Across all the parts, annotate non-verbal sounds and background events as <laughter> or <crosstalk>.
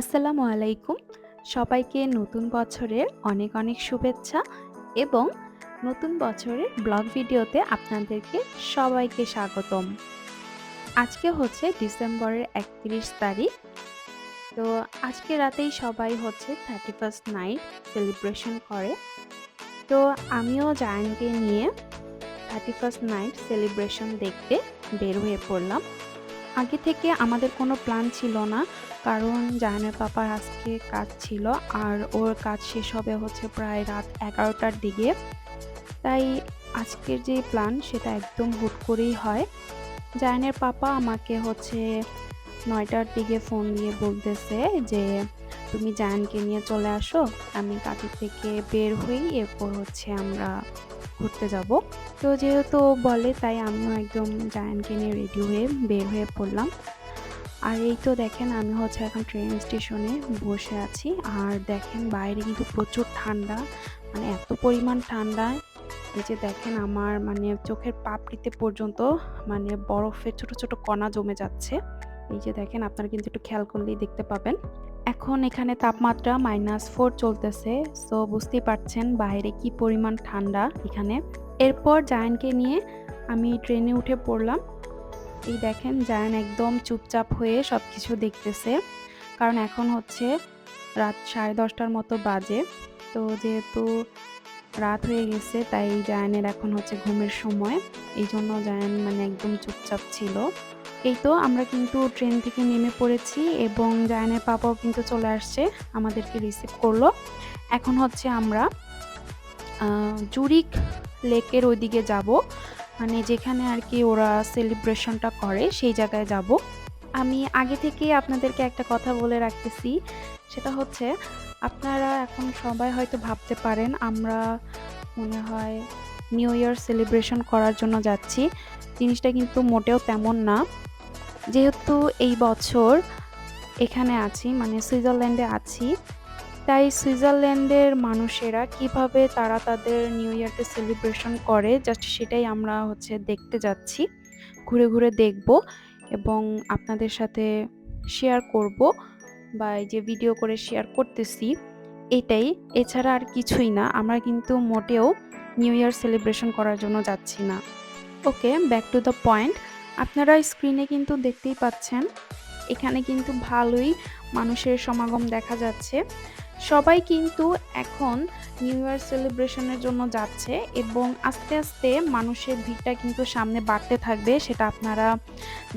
আসসালামু আলাইকুম। সবাইকে নতুন বছরের অনেক, অনেক শুভেচ্ছা এবং নতুন বছরের ব্লগ ভিডিওতে আপনাদেরকে সবাইকে স্বাগতম। আজকে হচ্ছে ডিসেম্বরের ৩১ তারিখ। তো আজকে রাতেই সবাই হচ্ছে 31st নাইট সেলিব্রেশন করে। তো আমিও জায়ানকে নিয়ে 31st নাইট সেলিব্রেশন দেখতে বের হয়ে পড়লাম। আগে থেকে আমাদের কোনো প্ল্যান ছিল না। কারণ জাহানের পাপার আজকে কাজ ছিল আর ওর কাজ শেষ হবে হচ্ছে প্রায় রাত ১১টার দিকে। তাই আজকের যে প্ল্যান সেটা একদম হুট করেই হয়। জায়ানের পাপা আমাকে হচ্ছে নয়টার দিকে ফোন দিয়ে বলতেছে যে, "তুমি জায়ানকে নিয়ে চলে আসো। আমি কাজের থেকে বের হই এরপর হচ্ছে আমরা ঘুরতে যাব।" তো যেহেতু বলে তাই আমিও একদম জায়ানকে নিয়ে রেডি হয়ে বের হয়ে পড়লাম। আর এই তো দেখেন আমি হচ্ছে এখন ট্রেন স্টেশনে বসে আছি। আর দেখেন বাইরে কিন্তু প্রচুর ঠান্ডা। মানে এত পরিমাণ ঠান্ডা এই যে দেখেন আমার মানে চোখের পাপড়িতে পর্যন্ত মানে বরফের ছোট, ছোট কণা জমে যাচ্ছে। এই যে দেখেন আপনারা কিন্তু একটু খেয়াল করলেই দেখতে পাবেন। এখন এখানে তাপমাত্রা মাইনাস ফোর চলতেছে। সো বুঝতেই পারছেন বাইরে কি পরিমাণ ঠান্ডা এখানে। এরপর জায়ানকে নিয়ে আমি ট্রেনে উঠে পড়লাম। এই দেখেন, জায়ান একদম চুপচাপ হয়ে সব কিছু দেখতেছে। কারণ এখন হচ্ছে রাত 10:30টার মতো বাজে। তো যেহেতু রাত হয়ে গেছে, তাই জায়ানের এখন হচ্ছে ঘুমের সময়। এই জন্য জায়ান মানে একদম চুপচাপ ছিল। এই তো আমরা কিন্তু ট্রেন থেকে নেমে পড়েছি এবং জায়ানের পাপাও কিন্তু চলে আসছে, আমাদেরকে রিসিভ করল। এখন হচ্ছে আমরা জুরিক লেকের ওইদিকে যাব। মানে যেখানে আর কি ওরা সেলিব্রেশনটা করে, সেই জায়গায় যাব। আমি আগে থেকেই আপনাদেরকে একটা কথা বলে রাখতেছি। সেটা হচ্ছে আপনারা এখন সবাই হয়তো ভাবতে পারেন, আমরা মনে হয় নিউ ইয়ার সেলিব্রেশন করার জন্য যাচ্ছি। জিনিসটা কিন্তু মোটেও তেমন না। যেহেতু এই বছর এখানে আছি মানে সুইজারল্যান্ডে আছি। তাই সুইজারল্যান্ডের মানুষেরা কীভাবে তারা তাদের নিউ ইয়ারকে সেলিব্রেশন করে জাস্ট সেটাই আমরা হচ্ছে দেখতে যাচ্ছি। ঘুরে, ঘুরে দেখব এবং আপনাদের সাথে শেয়ার করব বা এই যে ভিডিও করে শেয়ার করতেছি এটাই। এছাড়া আর কিছুই না। আমরা কিন্তু মোটেও নিউ ইয়ার সেলিব্রেশন করার জন্য যাচ্ছি না। Okay back to the point. আপনারা স্ক্রিনে কিন্তু দেখতেই পাচ্ছেন। এখানে কিন্তু ভালোই মানুষের সমাগম দেখা যাচ্ছে। সবাই কিন্তু এখন নিউ ইয়ার সেলিব্রেশনের জন্য যাচ্ছে এবং আস্তে, আস্তে মানুষের ভিড়টা কিন্তু সামনে বাড়তে থাকবে। সেটা আপনারা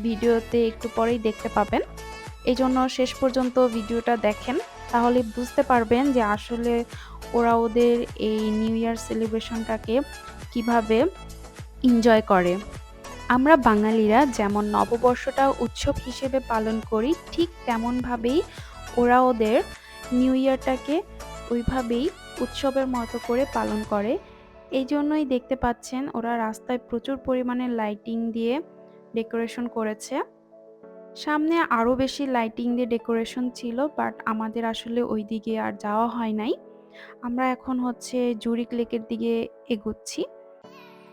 ভিডিওতে একটু পরেই দেখতে পাবেন। এই জন্য শেষ পর্যন্ত ভিডিওটা দেখেন। তাহলে বুঝতে পারবেন যে আসলে ওরা ওদের এই নিউ ইয়ার সেলিব্রেশনটাকে কীভাবে এনজয় করে। আমরা বাঙালিরা যেমন নববর্ষটা উৎসব হিসেবে পালন করি ঠিক তেমনভাবেই ওরা ওদের নিউ ইয়ারটাকে ওইভাবেই উৎসবের মতো করে পালন করে। এই জন্যই দেখতে পাচ্ছেন ওরা রাস্তায় প্রচুর পরিমাণে লাইটিং দিয়ে ডেকোরেশন করেছে। সামনে আরও বেশি লাইটিং দিয়ে ডেকোরেশন ছিল বাট আমাদের আসলে ওই দিকে আর যাওয়া হয় নাই। আমরা এখন হচ্ছে জুরিক লেকের দিকে এগুচ্ছি।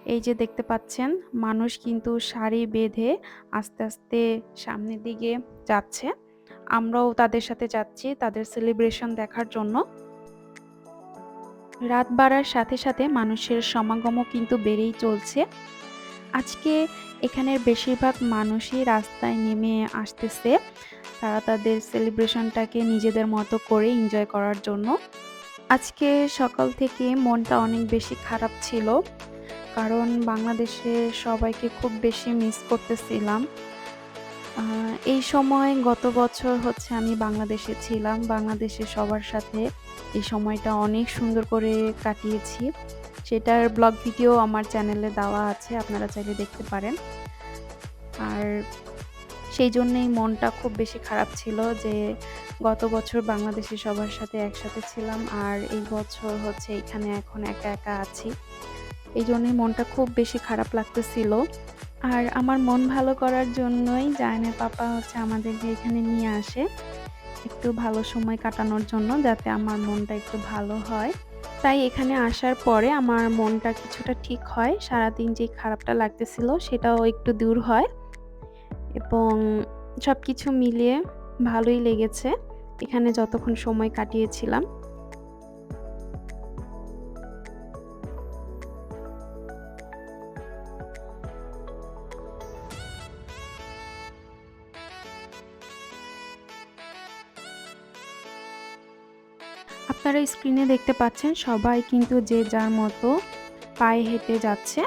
এই যে দেখতে পাচ্ছেন মানুষ কিন্তু সারি বেঁধে আস্তে, আস্তে সামনের দিকে যাচ্ছে। আমরাও তাদের সাথে যাচ্ছি তাদের সেলিব্রেশন দেখার জন্য। রাত বাড়ার সাথে, সাথে মানুষের সমাগমও কিন্তু বেড়েই চলছে। আজকে এখানের বেশিরভাগ মানুষই রাস্তায় নেমে আসতেছে। তারা তাদের সেলিব্রেশনটাকে নিজেদের মতো করে এনজয় করার জন্য। আজকে সকাল থেকে মনটা অনেক বেশি খারাপ ছিল। কারণ বাংলাদেশে সবাইকে খুব বেশি মিস করতেছিলাম। এই সময় গত বছর হচ্ছে আমি বাংলাদেশে ছিলাম। বাংলাদেশে সবার সাথে এই সময়টা অনেক সুন্দর করে কাটিয়েছি। সেটার ব্লগ ভিডিও আমার চ্যানেলে দেওয়া আছে। আপনারা চাইলে দেখতে পারেন। আর সেই জন্যেই মনটা খুব বেশি খারাপ ছিল যে গত বছর বাংলাদেশে সবার সাথে একসাথে ছিলাম আর এই বছর হচ্ছে এখানে এখন একা, একা আছি। এই জন্যই মনটা খুব বেশি খারাপ লাগতেছিল। আর আমার মন ভালো করার জন্যই জায়ানের পাপা হচ্ছে আমাদেরকে এখানে নিয়ে আসে। একটু ভালো সময় কাটানোর জন্য যাতে আমার মনটা একটু ভালো হয়। তাই এখানে আসার পরে আমার মনটা কিছুটা ঠিক হয়। সারাদিন যে খারাপটা লাগতেছিল সেটাও একটু দূর হয়। এবং সব কিছু মিলিয়ে ভালোই লেগেছে। এখানে যতক্ষণ সময় কাটিয়েছিলাম আপনারা স্ক্রিনে দেখতে পাচ্ছেন সবাই কিন্তু যে যার মতো পায়ে হেঁটে যাচ্ছে।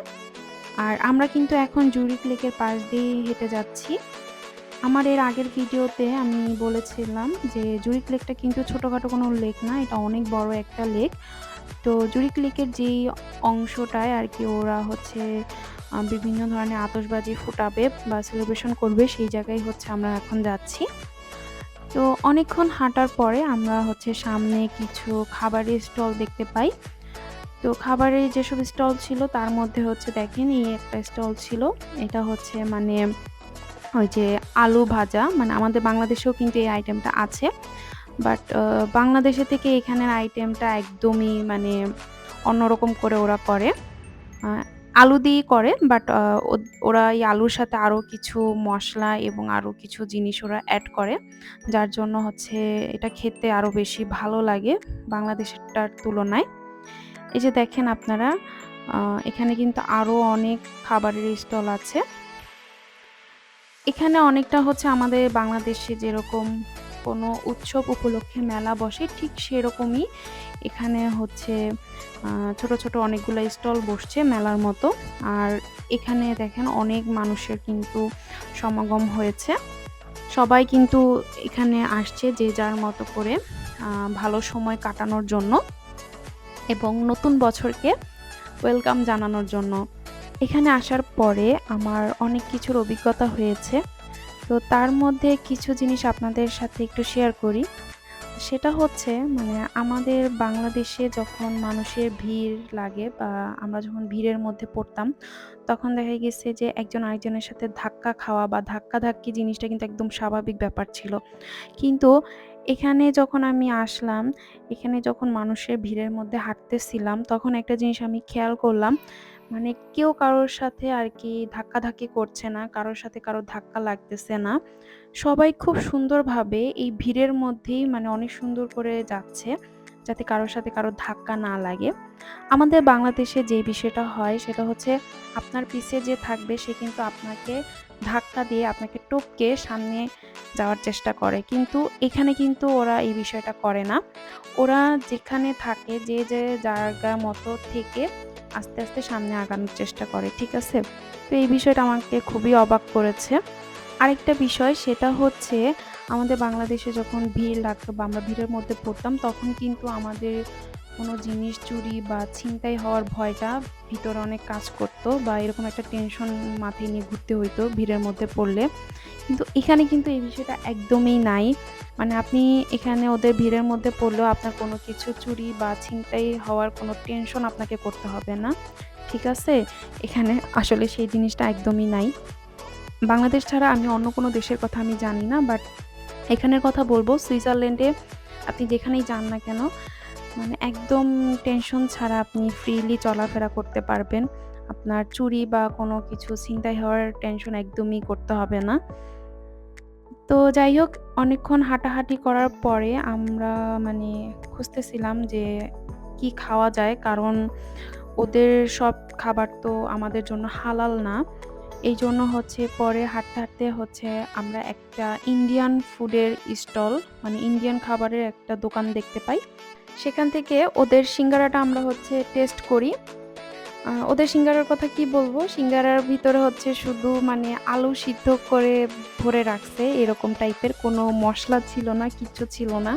আর আমরা কিন্তু এখন জুরিক লেকের পাশ দিয়ে হেঁটে যাচ্ছি। আমার এর আগের ভিডিওতে আমি বলেছিলাম যে জুরিক লেকটা কিন্তু ছোটোখাটো কোনো লেক না, এটা অনেক বড় একটা লেক। তো জুরিক লেকের যেই অংশটায় আর কি ওরা হচ্ছে বিভিন্ন ধরনের আতসবাজি ফুটাবে বা সেলিব্রেশন করবে, সেই জায়গায় হচ্ছে আমরা এখন যাচ্ছি। তো অনেকক্ষণ হাঁটার পরে আমরা হচ্ছে সামনে কিছু খাবারের স্টল দেখতে পাই। তো খাবারের যেসব স্টল ছিল তার মধ্যে হচ্ছে দেখেন এই একটা স্টল ছিল। এটা হচ্ছে মানে ওই যে আলু ভাজা মানে আমাদের বাংলাদেশেও কিন্তু এই আইটেমটা আছে। বাট বাংলাদেশে থেকে এখানের আইটেমটা একদমই মানে অন্যরকম করে ওরা করে। আলু দিয়েই করে বাট ওরা এই আলুর সাথে আরও কিছু মশলা এবং আরও কিছু জিনিস ওরা অ্যাড করে, যার জন্য হচ্ছে এটা খেতে আরও বেশি ভালো লাগে বাংলাদেশেরটার তুলনায়। এই যে দেখেন আপনারা এখানে কিন্তু আরও অনেক খাবারের স্টল আছে। এখানে অনেকটা হচ্ছে আমাদের বাংলাদেশে যেরকম কোনো উৎসব উপলক্ষে মেলা বসে, ঠিক সেরকমই এখানে হচ্ছে ছোট ছোট অনেকগুলো স্টল বসছে মেলার মতো। আর এখানে দেখেন অনেক মানুষের কিন্তু সমাগম হয়েছে। সবাই কিন্তু এখানে আসছে যে যার মতো করে ভালো সময় কাটানোর জন্য এবং নতুন বছরকে ওয়েলকাম জানানোর জন্য। এখানে আসার পরে আমার অনেক কিছুর অভিজ্ঞতা হয়েছে। তো তার মধ্যে কিছু জিনিস আপনাদের সাথে একটু শেয়ার করি। সেটা হচ্ছে মানে আমাদের বাংলাদেশে যখন মানুষের ভিড় লাগে বা আমরা যখন ভিড়ের মধ্যে পড়তাম, তখন দেখা গেছে যে একজন আরেকজনের সাথে ধাক্কা খাওয়া বা ধাক্কা ধাক্কি জিনিসটা কিন্তু একদম স্বাভাবিক ব্যাপার ছিল। কিন্তু এখানে যখন আমি আসলাম, এখানে যখন মানুষের ভিড়ের মধ্যে হাঁটতেছিলাম, তখন একটা জিনিস আমি খেয়াল করলাম মানে কেউ কারোর সাথে আর কি ধাক্কাধাক্কি করছে না, কারোর সাথে কারও ধাক্কা লাগতেছে না। সবাই খুব সুন্দরভাবে এই ভিড়ের মধ্যেই মানে অনেক সুন্দর করে যাচ্ছে, যাতে কারোর সাথে কারও ধাক্কা না লাগে। আমাদের বাংলাদেশে যে বিষয়টা হয় সেটা হচ্ছে আপনার পিছে যে থাকবে সে কিন্তু আপনাকে ধাক্কা দিয়ে আপনাকে টপকে সামনে যাওয়ার চেষ্টা করে। কিন্তু এখানে কিন্তু ওরা এই বিষয়টা করে না। ওরা যেখানে থাকে যে যে জায়গা মতো থেকে আস্তে আস্তে সামনে আগানোর চেষ্টা করে, ঠিক আছে? তো এই বিষয়টা আমাকে খুবই অবাক করেছে। আরেকটা বিষয়, সেটা হচ্ছে আমাদের বাংলাদেশে যখন ভিড় লাগতো বা আমরা ভিড়ের মধ্যে পড়তাম, তখন কিন্তু আমাদের কোনো জিনিস চুরি বা ছিনতাই হওয়ার ভয়টা ভিতরে অনেক কাজ করতো বা এরকম একটা টেনশন মাথায় নিয়ে ঘুরতে হইতো, ভিড়ের মধ্যে পড়লে। কিন্তু এখানে কিন্তু এই বিষয়টা একদমই নাই। মানে আপনি এখানে ওদের ভিড়ের মধ্যে পড়লেও আপনার কোনো কিছু চুরি বা ছিনতাই হওয়ার কোনো টেনশন আপনাকে করতে হবে না। ঠিক আছে? এখানে আসলে সেই জিনিসটা একদমই নাই। বাংলাদেশ ছাড়া আমি অন্য কোনো দেশের কথা আমি জানি না বাট এখানের কথা বলব। সুইজারল্যান্ডে আপনি যেখানেই যান না কেন মানে একদম টেনশন ছাড়া আপনি ফ্রিলি চলাফেরা করতে পারবেন। আপনার চুরি বা কোনো কিছু ছিনতাই হওয়ার টেনশন একদমই করতে হবে না। তো যাই হোক, অনেকক্ষণ হাঁটাহাঁটি করার পরে আমরা মানে খুঁজতেছিলাম যে কি খাওয়া যায়, কারণ ওদের সব খাবার তো আমাদের জন্য হালাল না। এই জন্য হচ্ছে পরে হাঁটতে হাঁটতে হচ্ছে আমরা একটা ইন্ডিয়ান ফুডের স্টল মানে ইন্ডিয়ান খাবারের একটা দোকান দেখতে পাই। সেখান থেকে ওদের সিঙ্গারাটা আমরা হচ্ছে টেস্ট করি। ওদের সিঙ্গারার কথা কি বলব? সিঙ্গারার ভিতরে হচ্ছে শুধু মানে আলু সিদ্ধ করে ভরে রাখছে, এরকম টাইপের কোনো মশলা ছিল না, কিচ্ছু ছিল না।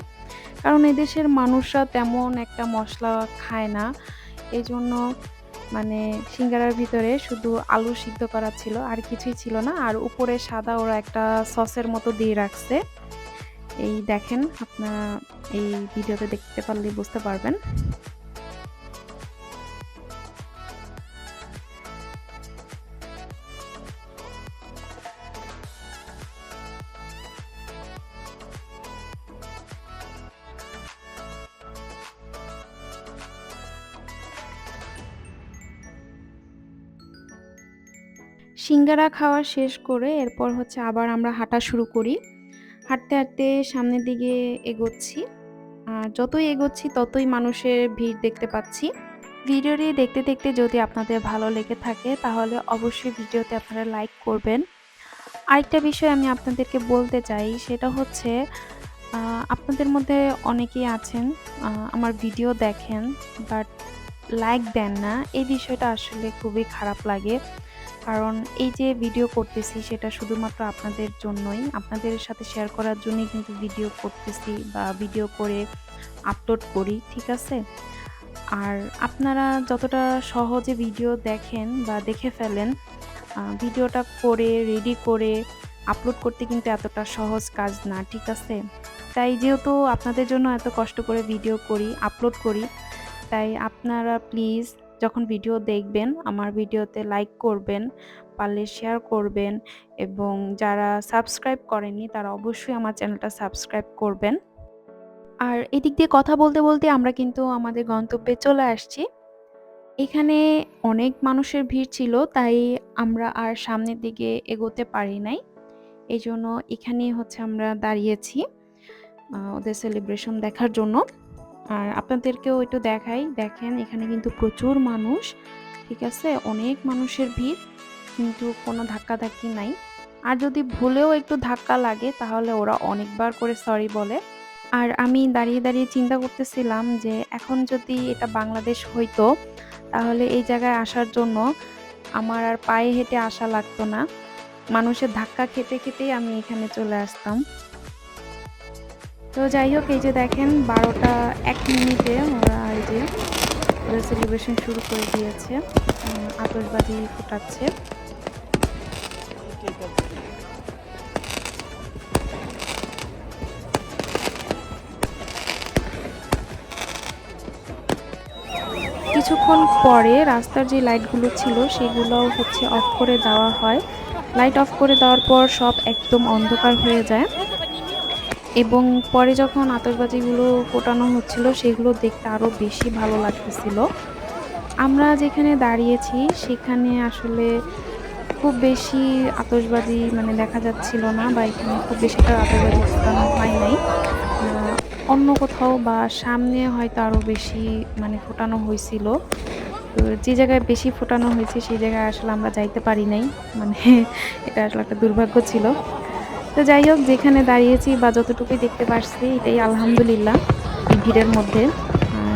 কারণ এদেশের মানুষরা তেমন একটা মশলা খায় না। এই জন্য মানে সিঙ্গারার ভিতরে শুধু আলু সিদ্ধ করা ছিল, আর কিছুই ছিল না। আর উপরে সাদা ওরা একটা সসের মতো দিয়ে রাখছে। এই দেখেন, আপনারা এই ভিডিওতে দেখতে পারলে বুঝতে পারবেন। সিঙ্গারা খাওয়া শেষ করে এরপর হচ্ছে আবার আমরা হাঁটা শুরু করি। হাঁটতে, হাঁটতে সামনের দিকে এগোচ্ছি। আর যতই এগোচ্ছি ততই মানুষের ভিড় দেখতে পাচ্ছি। ভিডিওটি দেখতে, দেখতে যদি আপনাদের ভালো লেগে থাকে তাহলে অবশ্যই ভিডিওতে আপনারা লাইক করবেন। আরেকটা বিষয় আমি আপনাদেরকে বলতে চাই সেটা হচ্ছে আপনাদের মধ্যে অনেকেই আছেন আমার ভিডিও দেখেন বাট লাইক দেন না। এই বিষয়টা আসলে খুবই খারাপ লাগে। কারণ এই যে ভিডিও করতেছি সেটা শুধুমাত্র আপনাদের জন্যই। আপনাদের সাথে শেয়ার করার জন্যই কিন্তু ভিডিও করতেছি বা ভিডিও করে আপলোড করি। ঠিক আছে? আর আপনারা যতটা সহজে ভিডিও দেখেন বা দেখে ফেলেন, ভিডিওটা করে রেডি করে আপলোড করতে কিন্তু এতটা সহজ কাজ না। ঠিক আছে? তাই যেহেতু আপনাদের জন্য এত কষ্ট করে ভিডিও করি, আপলোড করি, তাই আপনারা প্লিজ যখন ভিডিও দেখবেন আমার ভিডিওতে লাইক করবেন, পারলে শেয়ার করবেন এবং যারা সাবস্ক্রাইব করেননি তারা অবশ্যই আমার চ্যানেলটা সাবস্ক্রাইব করবেন। আর এদিক দিয়ে কথা বলতে, বলতে আমরা কিন্তু আমাদের গন্তব্যে চলে আসছি। এখানে অনেক মানুষের ভিড় ছিল তাই আমরা আর সামনের দিকে এগোতে পারি নাই। এই জন্য এখানেই হচ্ছে আমরা দাঁড়িয়েছি ওদের সেলিব্রেশন দেখার জন্য। আর আপনাদেরকেও একটু দেখাই। দেখেন এখানে কিন্তু প্রচুর মানুষ। ঠিক আছে? অনেক মানুষের ভিড়। কিন্তু কোনো ধাক্কাধাক্কি নাই। আর যদি ভুলেও একটু ধাক্কা লাগে তাহলে ওরা অনেকবার করে সরি বলে। আর আমি দাঁড়িয়ে, দাঁড়িয়ে চিন্তা করতেছিলাম যে এখন যদি এটা বাংলাদেশ হইতো তাহলে এই জায়গায় আসার জন্য আমার আর পায়ে হেঁটে আসা লাগতো না। মানুষের ধাক্কা খেতে, খেতেই আমি এখানে চলে আসতাম। তো যাই হোক, এই যে দেখেন ১২টা ১ মিনিটে ওরা এই যে ওদের সেলিব্রেশন শুরু করে দিয়েছে। আ আতশবাজি ফুটাচ্ছে। কিছুক্ষণ পরে রাস্তার যে লাইটগুলো ছিল, সেগুলোও হচ্ছে অফ করে দেওয়া হয়। লাইট অফ করে দেওয়ার পর সব একদম অন্ধকার হয়ে যায়। এবং পরে যখন আতশবাজিগুলো ফোটানো হচ্ছিল, সেগুলো দেখতে আরও বেশি ভালো লাগতেছিল। আমরা যেখানে দাঁড়িয়েছি, সেখানে আসলে খুব বেশি আতশবাজি মানে দেখা যাচ্ছিল না বা এখানে খুব বেশি একটা আতশবাজি ফোটানো হয় নাই। অন্য কোথাও বা সামনে হয়তো আরও বেশি মানে ফোটানো হইছিল। তো যে জায়গায় বেশি ফোটানো হয়েছে, সেই জায়গায় আসলে আমরা যাইতে পারি নাই। মানে <laughs> এটা আসলে একটা দুর্ভাগ্য ছিল। তো যাই হোক, যেখানে দাঁড়িয়েছি বা যতটুকুই দেখতে পারছি, এটাই আলহামদুলিল্লাহ এই ভিড়ের মধ্যে।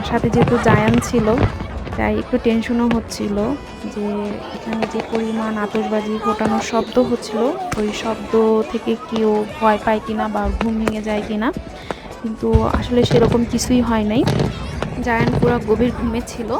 সাথে যেহেতু জায়ান ছিল, তাই একটু টেনশনও হচ্ছিল যে এখানে যে পরিমাণ আতশবাজি ফোটানোর শব্দ হচ্ছিল, ওই শব্দ থেকে কেউ ভয় পায় কিনা বা ঘুম ভেঙে যায় কিনা। কিন্তু আসলে সেরকম কিছুই হয় নাই। জায়ান পুরা গভীর ঘুমে ছিল।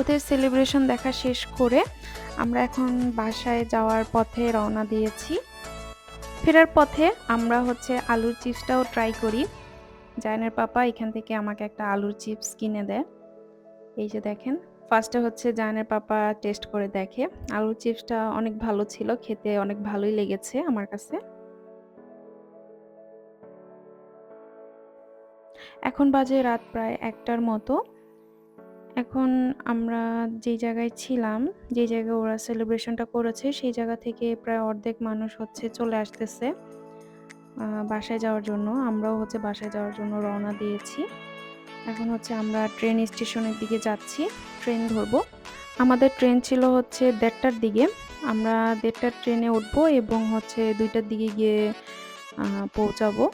ওদের সেলিব্রেশন দেখা শেষ করে আমরা এখন বাসায় যাওয়ার পথে রওনা দিয়েছি। ফেরার পথে আমরা হচ্ছে আলুর চিপসটাও ট্রাই করি। জায়ানের পাপা এখান থেকে আমাকে একটা আলুর চিপস কিনে দেয়। এই যে দেখেন ফার্স্টে হচ্ছে জায়ানের পাপা টেস্ট করে দেখে। আলুর চিপসটা অনেক ভালো ছিল। খেতে অনেক ভালোই লেগেছে আমার কাছে। এখন বাজে রাত প্রায় একটার মতো। এখন আমরা যেই জায়গায় ছিলাম, যেই জায়গায় ওরা সেলিব্রেশনটা করেছে, সেই জায়গা থেকে প্রায় অর্ধেক মানুষ হচ্ছে চলে আসতেছে বাসায় যাওয়ার জন্য। আমরাও হচ্ছে বাসায় যাওয়ার জন্য রওনা দিয়েছি। এখন হচ্ছে আমরা ট্রেন স্টেশনের দিকে যাচ্ছি, ট্রেন ধরবো। আমাদের ট্রেন ছিল হচ্ছে দেড়টার দিকে। আমরা দেড়টার ট্রেনে উঠবো এবং হচ্ছে দুইটার দিকে গিয়ে পৌঁছাবো।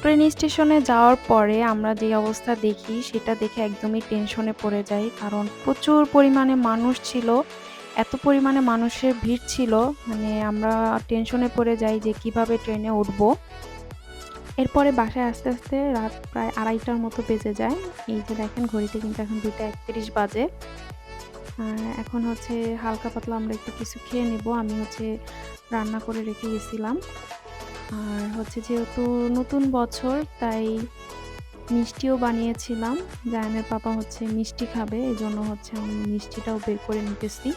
ট্রেন স্টেশনে যাওয়ার পরে আমরা যে অবস্থা দেখি, সেটা দেখে একদমই টেনশনে পড়ে যাই। কারণ প্রচুর পরিমাণে মানুষ ছিল। এত পরিমাণে মানুষের ভিড় ছিল মানে আমরা টেনশনে পড়ে যাই যে কীভাবে ট্রেনে উঠবো। এরপরে বাসায় আস্তে আস্তে রাত প্রায় আড়াইটার মতো বেজে যায়। এই যে দেখেন, ঘড়িতে কিন্তু এখন ২:৩১ বাজে। আর এখন হচ্ছে হালকা পাতলা আমরা একটু কিছু খেয়ে নিবো। আমি হচ্ছে রান্না করে রেখে গেছিলাম। আর হচ্ছে যেহেতু নতুন বছর তাই মিষ্টিও বানিয়েছিলাম। জায়ানের পাপা হচ্ছে মিষ্টি খাবে। এই জন্য হচ্ছে আমি মিষ্টিটাও বের করে নিতেছি।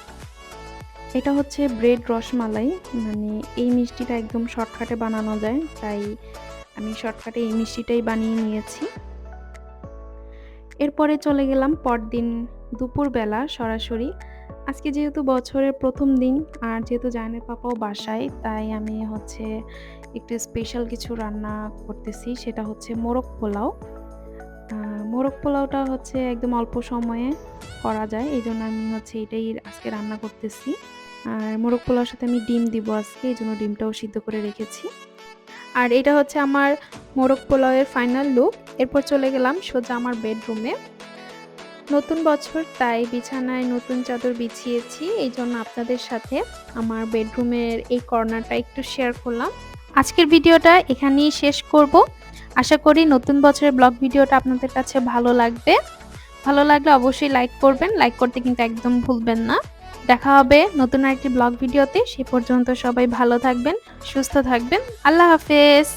এটা হচ্ছে ব্রেড রসমালাই। মানে এই মিষ্টিটা একদম শর্টকাটে বানানো যায়। তাই আমি শর্টকাটে এই মিষ্টিটাই বানিয়ে নিয়েছি। এরপরে চলে গেলাম পরদিন দুপুরবেলা সরাসরি। আজকে যেহেতু বছরের প্রথম দিন আর যেহেতু জায়ানের পাপাও বাসায়, তাই আমি হচ্ছে একটু স্পেশাল কিছু রান্না করতেছি। সেটা হচ্ছে মোরগ পোলাও। মোরগ পোলাওটা হচ্ছে একদম অল্প সময়ে করা যায়। এই জন্য আমি হচ্ছে এটাই আজকে রান্না করতেছি। আর মোরগ পোলাওর সাথে আমি ডিম দিব আজকে। এই জন্য ডিমটাও সিদ্ধ করে রেখেছি। আর এটা হচ্ছে আমার মোরগ পোলাওয়ের ফাইনাল লুক। এরপর চলে গেলাম সোজা আমার বেডরুমে। নতুন বছর, তাই বিছানায় নতুন চাদর বিছিয়েছি। এই জন্য আপনাদের সাথে আমার বেডরুমের এই কর্নারটা একটু শেয়ার করলাম। আজকের ভিডিওটা এখানেই শেষ করব। আশা করি নতুন বছরের ব্লগ ভিডিওটা আপনাদের কাছে ভালো লাগবে। ভালো লাগলে অবশ্যই লাইক করবেন। লাইক করতে কিন্তু একদম ভুলবেন না। দেখা হবে নতুন আরেকটি ব্লগ ভিডিওতে। সে পর্যন্ত সবাই ভালো থাকবেন, সুস্থ থাকবেন। আল্লাহ হাফেজ।